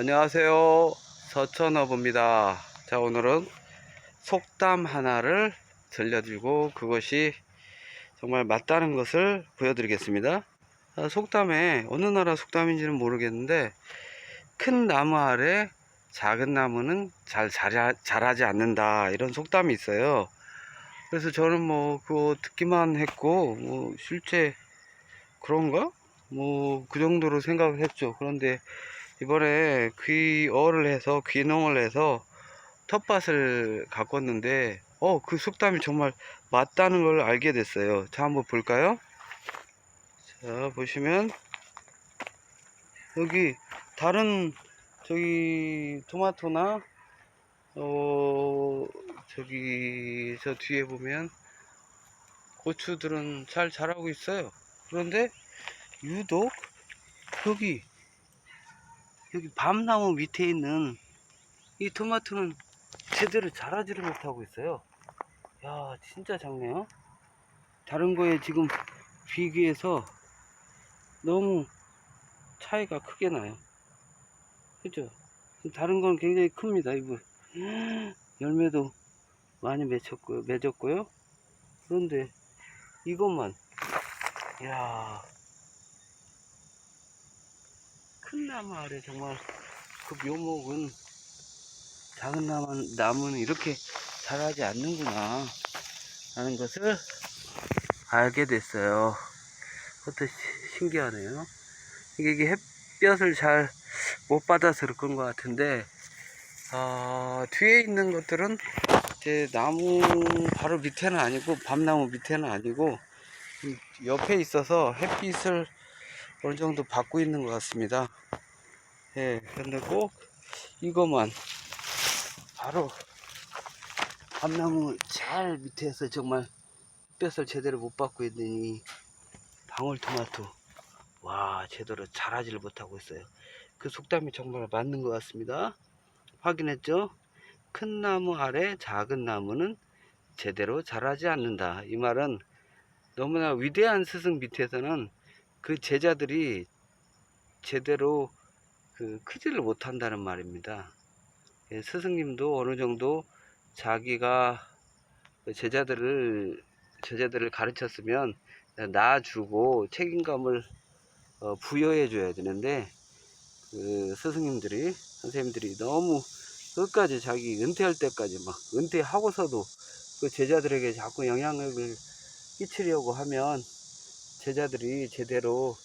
안녕하세요. 서천어부입니다. 자, 오늘은 속담 하나를 들려드리고 그것이 정말 맞다는 것을 보여드리겠습니다. 아, 속담에 어느 나라 속담인지는 모르겠는데 큰 나무 아래 작은 나무는 잘 자라, 자라지 않는다 이런 속담이 있어요. 그래서 저는 뭐 그거 듣기만 했고 뭐 실제 그런가? 뭐 그 정도로 생각을 했죠. 그런데 이번에 귀어를 해서 귀농을 해서 텃밭을 가꿨는데 어 그 속담이 정말 맞다는 걸 알게 됐어요. 자 한번 볼까요? 자 보시면 여기 다른 저기 토마토나 어 저기 저 뒤에 보면 고추들은 잘 자라고 있어요. 그런데 유독 여기 여기 밤나무 밑에 있는 이 토마토는 제대로 자라지를 못하고 있어요. 야, 진짜 작네요. 다른 거에 지금 비교해서 너무 차이가 크게 나요. 그죠? 다른 건 굉장히 큽니다, 이거. 열매도 많이 맺혔고요, 맺었고요. 그런데 이것만, 야 큰 나무 아래 정말 그 묘목은 작은 나무, 나무는 이렇게 자라지 않는구나 하는 것을 알게 됐어요. 그것도 시- 신기하네요. 이게, 햇볕을 잘 못 받아서 그런 것 같은데 아, 뒤에 있는 것들은 이제 나무 바로 밑에는 아니고 밤나무 밑에는 아니고 이 옆에 있어서 햇빛을 어느 정도 받고 있는 것 같습니다. 예, 근데 꼭 이것만 바로 밤나무 잘 밑에서 정말 햇볕을 제대로 못 받고 있더니 방울토마토 와 제대로 자라지를 못하고 있어요. 그 속담이 정말 맞는 것 같습니다. 확인했죠? 큰 나무 아래 작은 나무는 제대로 자라지 않는다. 이 말은 너무나 위대한 스승 밑에서는 그 제자들이 제대로 그 크지를 못한다는 말입니다. 예, 스승님도 어느 정도 자기가 그 제자들을 제자들을 가르쳤으면 놔주고 책임감을 어, 부여해 줘야 되는데 그 스승님들이 선생님들이 너무 끝까지 자기 은퇴할 때까지 막 은퇴하고서도 그 제자들에게 자꾸 영향력을 끼치려고 하면 제자들이 제대로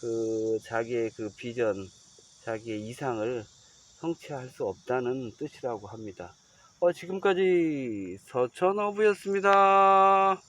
그 자기의 그 비전, 자기의 이상을 성취할 수 없다는 뜻이라고 합니다. 어, 지금까지 서천어부였습니다.